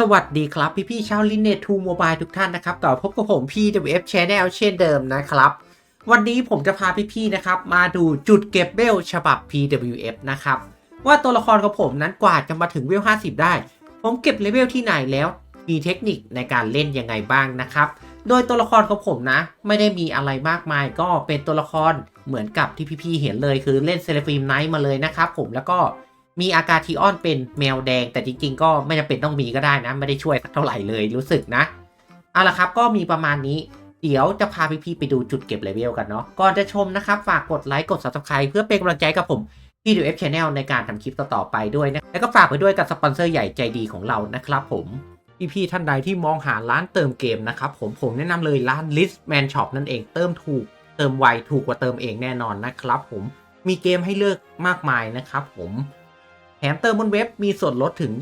สวัสดีครับพี่พี่ชาวลินเน็ตทูโมบายทุกท่านนะครับกลับพบกับผม PWF Channel เช่นเดิมนะครับ วันนี้ผมจะพาพี่พี่ๆนะครับ มาดูจุดเก็บเวลฉบับ PWF นะครับ ว่าตัวละครของผมนั้นกว่าจะมาถึงเวล 50 ได้ ผมเก็บเลเวลที่ไหนแล้ว มีเทคนิคในการเล่นยังไงบ้างนะครับ โดยตัวละครของผมนะ ไม่ได้มีอะไรมากมายก็เป็นตัวละครเหมือนกับที่พี่ๆเห็นเลยคือเล่นเซเลฟิมไนท์มาเลยนะครับผมแล้วก็ มีอากาทีออนเป็นแมวแดง แต่จริง ๆ ก็ไม่จำเป็นต้องมีก็ได้นะ ไม่ได้ช่วยสักเท่าไหร่เลยรู้สึกนะ เอาละครับก็มีประมาณนี้เดี๋ยวจะพาพี่ๆไปดูจุดเก็บเลเวลกันเนาะก่อนจะชมนะครับ ฝากกดไลค์กด subscribe เพื่อเป็นกำลังใจกับผมที่ดู F Channel ในการทำคลิปต่อ ๆ ไปด้วยนะ แล้วก็ฝากไปด้วยกับสปอนเซอร์ใหญ่ใจดีของเรานะครับผม พี่ๆท่านใดที่มองหาร้านเติมเกมนะครับผมผมแนะนำเลยร้าน List Man Shop นั่นเองเติมถูก เติมไวถูกกว่าเติมเองแน่นอนนะครับผมมีเกมให้เลือกมากมายนะครับผม แถมเติมบนเว็บมีส่วนลดถึง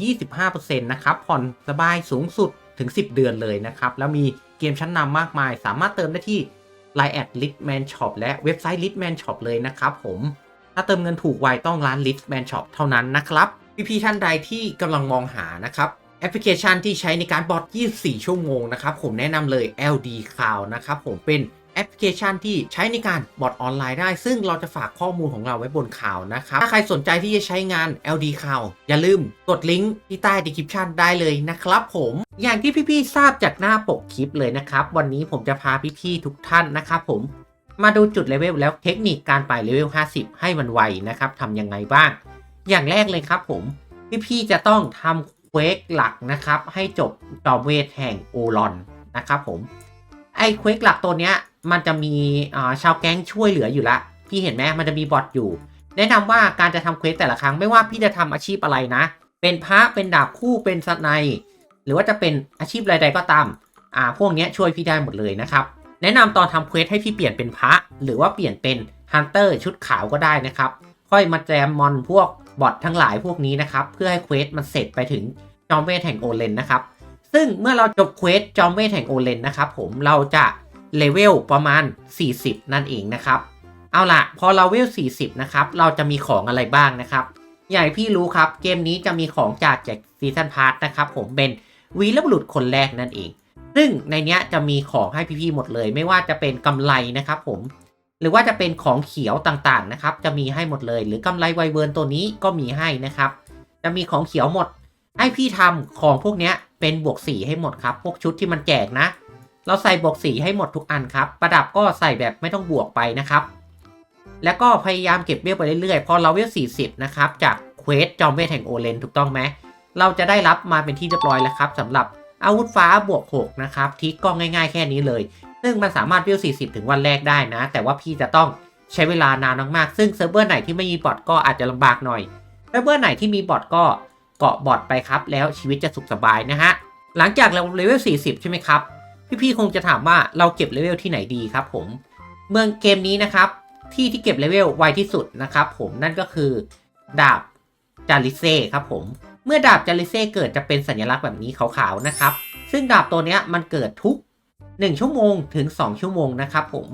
25%นะครับ ผ่อนสบายสูงสุดถึง 10 เดือนเลยนะครับ แล้วมีเกมชั้นนำมากมาย สามารถเติมได้ที่ Line แอด Litman Shop และเว็บไซต์ Litman Shop เลยนะครับผม ถ้าเติมเงินถูกไวต้องร้าน Litman Shop เท่านั้นนะครับ พี่ๆท่านใดที่กำลังมองหานะครับแอปพลิเคชันที่ใช้ในการบอท24 ชั่วโมงนะครับ ผมแนะนำเลย LD Cloud นะครับผมเป็น แอปพลิเคชันที่ใช้ในการบอทออนไลน์ได้ ซึ่งเราจะฝากข้อมูลของเราไว้บนข่าวนะครับ ถ้าใครสนใจที่จะใช้งาน LD Cloud อย่าลืมกดลิงก์ที่ใต้ description ได้เลยนะครับผมอย่างที่พี่ๆทราบจากหน้าปกคลิปเลยนะครับ วันนี้ผมจะพาพี่ๆทุกท่านนะครับผมมาดูจุดเลเวลแล้วเทคนิคการไปเลเวล 50 ให้มันไวนะครับทำยังไงบ้าง อย่างแรกเลยครับผม พี่ๆจะต้องทำเควกหลักนะครับ ให้จบจอมเวทแห่งโอรอนนะครับผมไอ้เควกหลักตัวเนี้ย มันจะมีชาวแก๊งช่วยเหลืออยู่ละ พี่เห็นไหมมันจะมีบอทอยู่ แนะนำว่าการจะทำเควกแต่ละครั้งไม่ว่าพี่จะทำอาชีพอะไรนะ เป็นพระเป็นดาบคู่เป็นสไนยหรือว่าจะเป็นอาชีพใดๆก็ตามอ่าพวกนี้ช่วยพี่ได้หมดเลยนะครับ แนะนำตอนทำเควสให้พี่เปลี่ยนเป็นพระ หรือว่าเปลี่ยนเป็นฮันเตอร์ชุดขาวก็ได้นะครับ ค่อยมาแจมมอนพวกบอททั้งหลายพวกนี้นะครับ เพื่อให้เควสมันเสร็จไปถึงจอมเวทแห่งโอเลนนะครับ ซึ่งเมื่อเราจบเควสจอมเวทแห่งโอเลนนะครับผมเราจะ เลเวลประมาณ 40 นั่นเองนะครับ เอาล่ะพอเราเลเวล 40 นะครับ เราจะมีของอะไรบ้างนะครับอย่างที่พี่รู้ครับ เกมนี้จะมีของจากจากซีซันพาร์ทนะครับ ผมเป็นวีรบุรุษคนแรกนั่นเอง ซึ่งในเนี้ยจะมีของให้พี่ๆหมดเลย ไม่ว่าจะเป็นกำไรนะครับผม หรือว่าจะเป็นของเขียวต่างๆนะครับ จะมีให้หมดเลย หรือกำไรไวเวิร์นตัวนี้ก็มีให้นะครับ จะมีของเขียวหมด ให้พี่ทำของพวกเนี้ยเป็นบวกสีให้หมดครับ พวกชุดที่มันแจกนะ เราใส่บวกสีให้หมดทุกอันครับ ประดับก็ใส่แบบไม่ต้องบวกไปนะครับ แล้วก็พยายามเก็บเวลไปเรื่อยๆ พอเราเวล40 นะครับ จากเควสจอมเวทแห่งโอเลนถูกต้องไหม เราจะได้รับมาเป็นที่เรียบร้อยแล้วครับสำหรับอาวุธฟ้าบวก 6 นะครับทิกก็ง่ายๆ แค่นี้เลย ซึ่งมันสามารถเวล40 ถึงวันแรกได้นะ แต่ว่าพี่จะต้องใช้เวลานานมากๆ ซึ่งเซิร์ฟเวอร์ไหนที่ไม่มีบอทก็อาจจะลำบากหน่อย เซิร์ฟเวอร์ไหนที่มีบอทก็เกาะบอทไปครับ แล้วชีวิตจะสุขสบายนะฮะ หลังจากเราเลเวล40 ใช่ไหมครับ พี่ๆคงจะถามว่าเราเก็บเลเวลที่ไหนดีครับผม เมืองเกมนี้นะครับ ที่ที่เก็บเลเวลไวที่สุดนะครับผมนั่นก็คือดาบจาริเซ่ครับผม เมื่อดาบจาริเซ่เกิดจะเป็นสัญลักษณ์แบบนี้ขาวๆนะครับ ซึ่งดาบตัวนี้มันเกิดทุก 1 ชั่วโมงถึง 2 ชั่วโมงนะครับผม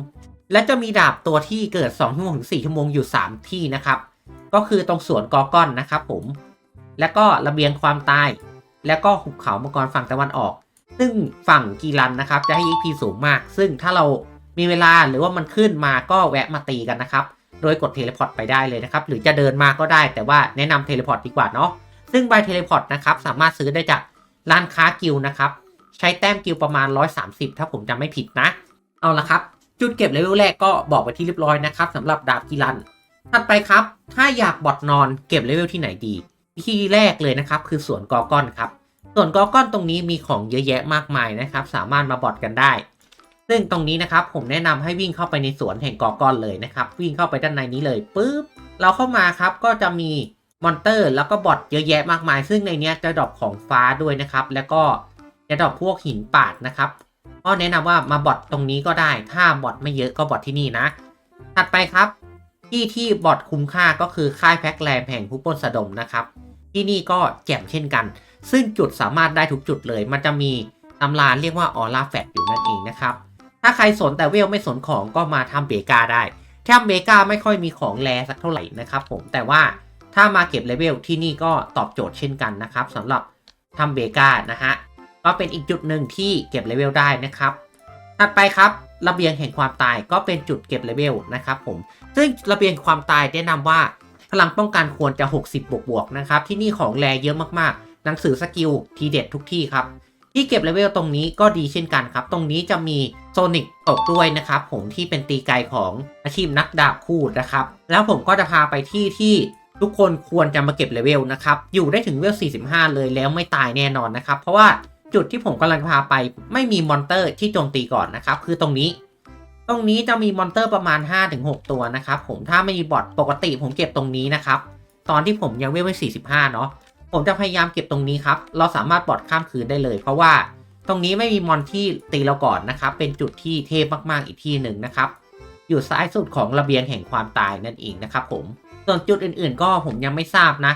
และจะมีดาบตัวที่เกิด 2 ชั่วโมงถึง 4 ชั่วโมงอยู่ 3 ที่นะครับ ก็คือตรงสวนกอก้อนนะครับผม แล้วก็ระเบียงความตาย แล้วก็หุบเขามังกรฝั่งตะวันออก ซึ่งฝั่งกีรันนะครับจะให้ EP สูงมาก ซึ่งถ้าเรามีเวลาหรือว่ามันขึ้นมาก็แวะมาตีกันนะครับ โดยกดเทเลพอร์ตไปได้เลยนะครับ หรือจะเดินมาก็ได้ แต่ว่าแนะนำเทเลพอร์ตดีกว่าเนาะ ซึ่งใบเทเลพอร์ตนะครับสามารถซื้อได้จากร้านค้ากิลนะครับ ใช้แต้มกิลประมาณ 130 ถ้าผมจำไม่ผิดนะ เอาละครับ จุดเก็บเลเวลแรกก็บอกไปที่เรียบร้อยนะครับสำหรับดาบกีรัน ถัดไปครับ ถ้าอยากบอดนอนเก็บเลเวลที่ไหนดี ที่แรกเลยนะครับคือสวนกอก้อนครับ ส่วนกอก้อนตรงนี้มีของเยอะแยะมากมายนะครับ สามารถมาบอดกันได้ ซึ่งตรงนี้นะครับผมแนะนำให้วิ่งเข้าไปในสวนแห่งกอก้อนเลยนะครับ วิ่งเข้าไปด้านในนี้เลยปุ๊บเราเข้ามาครับก็จะมีมอนเตอร์แล้วก็บอทเยอะแยะมากมาย ซึ่งในนี้จะดรอปของฟ้าด้วยนะครับ แล้วก็จะดรอปพวกหินปาดนะครับก็แนะนำว่ามาบอทตรงนี้ก็ได้ ถ้าบอทไม่เยอะก็บอทที่นี่นะ ถัดไปครับ ที่ที่บอทคุ้มค่าก็คือค่ายแพ็กแรมแห่งผู้ปนสะดมนะครับ ที่นี่ก็แจ่มเช่นกัน ซึ่งจุดสามารถได้ทุกจุดเลย มันจะมีตำราเรียกว่าออร่าแฟตอยู่นั่นเองนะครับ ถ้าใครสนแต่เวลไม่สนของก็มาทำเบกาได้แคมเบกาไม่ค่อยมีของแรสักเท่าไหร่นะครับผมแต่ว่าถ้ามาเก็บเลเวลที่นี่ก็ตอบโจทย์เช่นกันนะครับสำหรับถ้ำเบกานะฮะก็เป็นอีกจุดหนึ่งที่เก็บเลเวลได้นะครับถัดไปครับระเบียงแห่งความตายก็เป็นจุดเก็บเลเวลนะครับผมซึ่งระเบียงความตายแนะนำว่าพลังป้องกันควรจะ 60 บวกบวกๆนะครับ ที่นี่ของแรเยอะมาก หนังสือสกิลทีเด็ดทุกที่ครับ ที่เก็บเลเวลตรงนี้ก็ดีเช่นกันครับ ตรงนี้จะมีโซนิกตกด้วยนะครับ ผมที่เป็นตีไกของอาชีพนักดาบคู่นะครับ แล้วผมก็จะพาไปที่ที่ทุกคนควรจะมาเก็บเลเวลนะครับ อยู่ได้ถึงเลเวล 45 เลยแล้วไม่ตายแน่นอนนะครับ เพราะว่าจุดที่ผมกำลังพาไปไม่มีมอนเตอร์ที่โจมตีก่อนนะครับ คือตรงนี้ ตรงนี้จะมีมอนเตอร์ประมาณ 5-6 ตัวนะครับ ผมถ้าไม่มีบอทปกติผมเก็บตรงนี้นะครับ ตอนที่ผมยังเวลไม่45 เนาะ ผมจะพยายามเก็บตรงนี้ครับ เราสามารถบอทข้ามคืนได้เลย เพราะว่าตรงนี้ไม่มีมอนที่ตีเราก่อนนะครับ เป็นจุดที่เทพมากๆอีกที่หนึ่งนะครับ อยู่ซ้ายสุดของระเบียงแห่งความตายนั่นเองนะครับผม ส่วนจุดอื่นๆ ก็ผมยังไม่ทราบนะ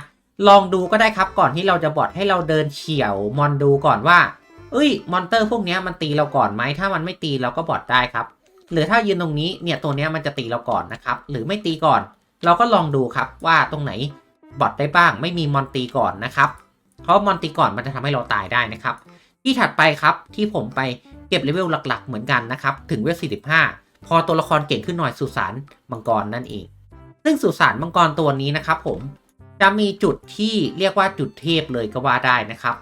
ลองดูก็ได้ครับก่อนที่เราจะบอทให้เราเดินเฉียวมอนดูก่อนว่า เอ้ย มอนเตอร์พวกนี้มันตีเราก่อนไหม ถ้ามันไม่ตีเราก็บอทได้ครับ หรือถ้ายืนตรงนี้เนี่ยตัวนี้มันจะตีเราก่อนนะครับ หรือไม่ตีก่อน เราก็ลองดูครับว่าตรงไหน บอทได้บ้าง ไม่มีมอนตีก่อนนะครับ เพราะมอนตีก่อนมันจะทำให้เราตายได้นะครับ ที่ถัดไปครับที่ผมไปเก็บเลเวลหลักๆ เหมือนกันนะครับ ถึงเวล45 พอตัวละครเก่งขึ้นหน่อยสุสานมังกรนั่นเอง ซึ่งสุสานมังกรตัวนี้นะครับ ผมจะมีจุดที่เรียกว่าจุดเทพเลยก็ว่าได้นะครับ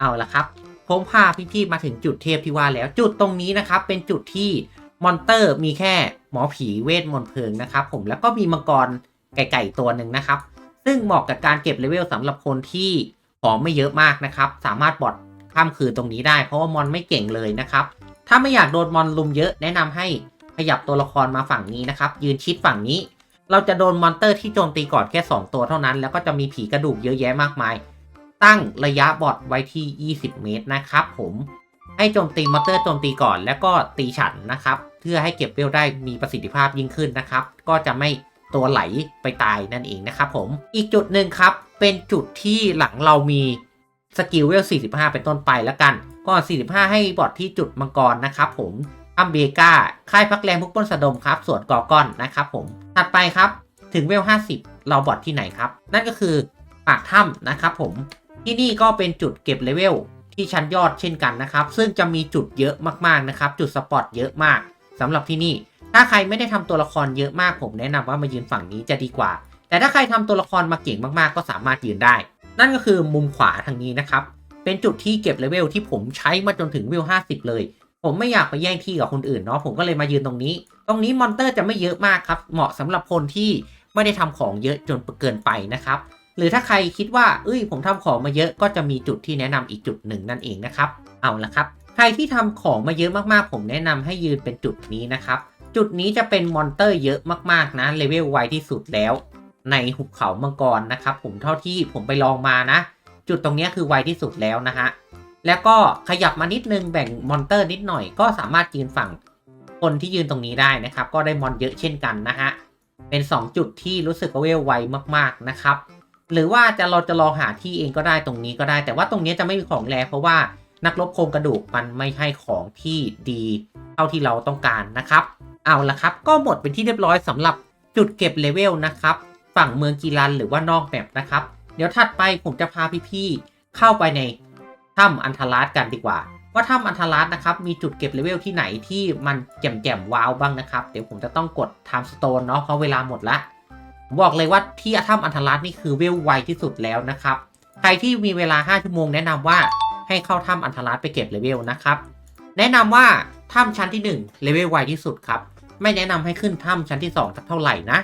เอาละครับ ผมพาพี่ๆมาถึงจุดเทพที่ว่าแล้วจุดตรงนี้นะครับ เป็นจุดที่มอนเตอร์มีแค่หมอผีเวทมนต์เพลิงนะครับ ผมแล้วก็มีมังกรไก่ๆตัวหนึ่งนะครับ ซึ่งเหมาะกับการเก็บเลเวลสำหรับคนที่ของไม่เยอะมากนะครับ สามารถบอดข้ามคืนตรงนี้ได้ เพราะว่ามอนไม่เก่งเลยนะครับ ถ้าไม่อยากโดนมอนลุมเยอะแนะนำให้ขยับตัวละครมาฝั่งนี้นะครับ ยืนชิดฝั่งนี้ เราจะโดนมอนเตอร์ที่โจมตีก่อนแค่ 2 ตัวเท่านั้น แล้วก็จะมีผีกระดูกเยอะแยะมากมาย ตั้งระยะบอดไว้ที่ 20 เมตรนะครับ ผมให้โจมตีมอนเตอร์โจมตีก่อนแล้วก็ตีฉันนะครับ เพื่อให้เก็บเวลได้มีประสิทธิภาพยิ่งขึ้นนะครับ ก็จะไม่ ตัวไหลไปตายนั่นเองนะครับผม อีกจุดหนึ่งครับ เป็นจุดที่หลังเรามีสกิลเวล 45 เป็นต้นไปแล้วกันก่อน45 ให้บอดที่จุดมังกรนะครับผมอัมเบกาค่ายพักแรมพุกป้นสะดมครับ ส่วนกอกอนนะครับผม ถัดไปครับ ถึงเวล 50 เราบอดที่ไหนครับ นั่นก็คือปากถ้ำนะครับผม ที่นี่ก็เป็นจุดเก็บเลเวลที่ชั้นยอดเช่นกันนะครับ ซึ่งจะมีจุดเยอะมากๆนะครับ จุดสปอตเยอะมากสำหรับที่นี่ ถ้าใครไม่ได้ทำตัวละครเยอะมากผมแนะนำว่ามายืนฝั่งนี้จะดีกว่า แต่ถ้าใครทำตัวละครมาเก่งมากๆ ก็สามารถยืนได้ นั่นก็คือมุมขวาทางนี้นะครับ เป็นจุดที่เก็บเลเวลที่ผมใช้มาจนถึงเวล 50 เลย ผมไม่อยากไปแย่งที่กับคนอื่นเนาะผมก็เลยมายืนตรงนี้ ตรงนี้มอนเตอร์จะไม่เยอะมากครับ เหมาะสำหรับคนที่ไม่ได้ทำของเยอะจนเกินไปนะครับหรือถ้าใครคิดว่า เอ้ย ผมทำของมาเยอะก็จะมีจุดที่แนะนำอีกจุดหนึ่งนั่นเองนะครับ เอาละครับ ใครที่ทำของมาเยอะมากๆ ผมแนะนำให้ยืนเป็นจุดนี้นะครับ จุดนี้จะเป็นมอนเตอร์เยอะมากๆนะเลเวลไวที่สุดแล้ว ในหุบเขามังกรนะครับผมเท่าที่ผมไปลองมานะ จุดตรงนี้คือไวที่สุดแล้วนะฮะแล้วก็ขยับมานิดนึงแบ่งมอนเตอร์นิดหน่อยก็สามารถยืนฝั่งคนที่ยืนตรงนี้ได้นะครับ ก็ได้มอนเยอะเช่นกันนะฮะเป็น 2 จุดที่รู้สึกว่าเวลไวมากๆนะครับ หรือว่าจะเราจะลอหาที่เองก็ได้ตรงนี้ก็ได้ แต่ว่าตรงนี้จะไม่มีของแรเพราะว่านักรบโครงกระดูกมันไม่ใช่ของที่ดี เท่าที่เราต้องการนะครับ เอาละครับ ก็หมดเป็นที่เรียบร้อยสำหรับจุดเก็บเลเวลนะครับ ฝั่งเมืองกีรันหรือว่านอกแมปนะครับ เดี๋ยวถัดไปผมจะพาพี่ๆเข้าไปในถ้ำอันทาราสกันดีกว่า ว่าถ้ำอันทาราสนะครับมีจุดเก็บเลเวลที่ไหนที่มันแจ่มๆว้าวบ้างนะครับ เดี๋ยวผมจะต้องกด time stone เนาะเพราะเวลาหมดละผมบอกเลยว่าที่ถ้ำอันทารัสนี่คือเวลไวที่สุดแล้วนะครับ ใครที่มีเวลา 5 ชั่วโมงแนะนำว่าให้เข้าถ้ำอันทารัสไปเก็บเลเวลนะครับ แนะนำว่าถ้ำชั้นที่1เลเวลไวที่สุดครับ ไม่แนะนำให้ขึ้นถ้ำชั้นที่2สักเท่าไหร่นะ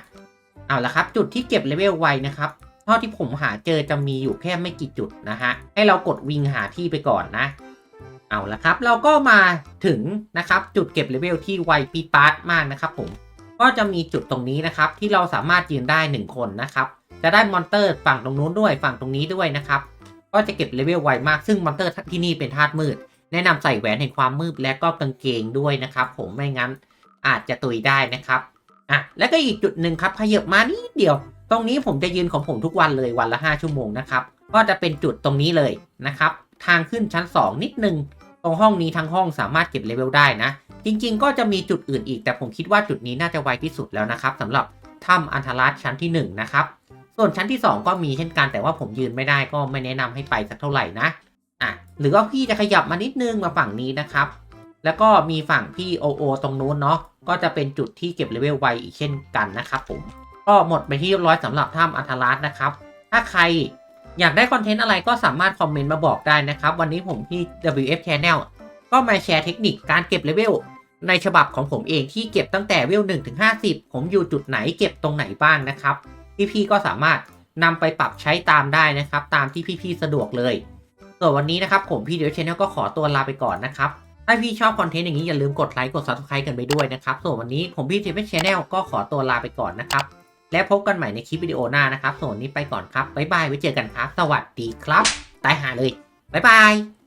เอาละครับจุดที่เก็บเลเวลไวนะครับเท่าที่ผมหาเจอจะมีอยู่แค่ไม่กี่จุดนะฮะให้เรากดวิ่งหาที่ไปก่อนนะ เอาละครับ เราก็มาถึงนะครับจุดเก็บเลเวลที่ไวปีปาร์ตมากนะครับผมก็จะมีจุดตรงนี้นะครับ ที่เราสามารถยืนได้ 1 คนนะครับ จะได้มอนเตอร์ฝั่งตรงนู้นด้วยฝั่งตรงนี้ด้วยนะครับ ก็จะเก็บเลเวลไวมากซึ่งมอนเตอร์ที่นี่เป็นธาตุมืด แนะนำใส่แหวนแห่งความมืดและก็กางเกงด้วยนะครับ ผมไม่งั้น อาจจะตุยได้นะครับอะแล้วก็อีกจุดหนึ่งครับขยับมานิดเดียว ตรงนี้ผมจะยืนของผมทุกวันเลยวันละ 5 ชั่วโมงนะครับก็จะเป็นจุดตรงนี้เลยนะครับทางขึ้นชั้น 2 นิดนึงตรงห้องนี้ทั้งห้องสามารถเก็บเลเวลได้นะ จริง ๆ ก็จะมีจุดอื่นอีก แต่ผมคิดว่าจุดนี้น่าจะไวที่สุดแล้วนะครับสำหรับถ้ำอันทรัสชั้นที่ 1 นะครับ ส่วนชั้นที่ 2 ก็มีเช่นกันแต่ว่าผมยืนไม่ได้ก็ไม่แนะนำให้ไปสักเท่าไหร่นะอะหรือว่าพี่จะขยับมานิดนึงมาฝั่งนี้นะครับ แล้วก็มีฝั่งพี่โอโอตรงนู้นเนาะก็จะเป็นจุดที่เก็บเลเวลไวอีกเช่นกันนะครับผม ก็หมดไปที่ร้อยสำหรับถ้ำอัธรัสนะครับ ถ้าใครอยากได้คอนเทนต์อะไรก็สามารถคอมเมนต์มาบอกได้นะครับ วันนี้ผมที่ WF Channel ก็มาแชร์เทคนิคการเก็บเลเวลในฉบับของผมเองที่เก็บตั้งแต่เวล1ถึง50 ผมอยู่จุดไหนเก็บตรงไหนบ้างนะครับพี่ๆก็สามารถนำไปปรับใช้ตามได้นะครับ ตามที่พี่ๆสะดวกเลยส่วนวันนี้นะครับผมพี่เดียวชแนลก็ขอตัวลาไปก่อนนะครับ ถ้าพี่ชอบคอนเทนต์อย่างนี้อย่าลืมกดไลค์กด subscribe กันไปด้วยนะครับส่วนวันนี้ผมพี่เทปชแนลก็ขอตัวลาไปก่อนนะครับ และพบกันใหม่ในคลิปวิดีโอหน้านะครับส่วนนี้ไปก่อนครับบ๊ายบายไว้เจอกันครับ สวัสดีครับตายหาเลยบ๊ายบาย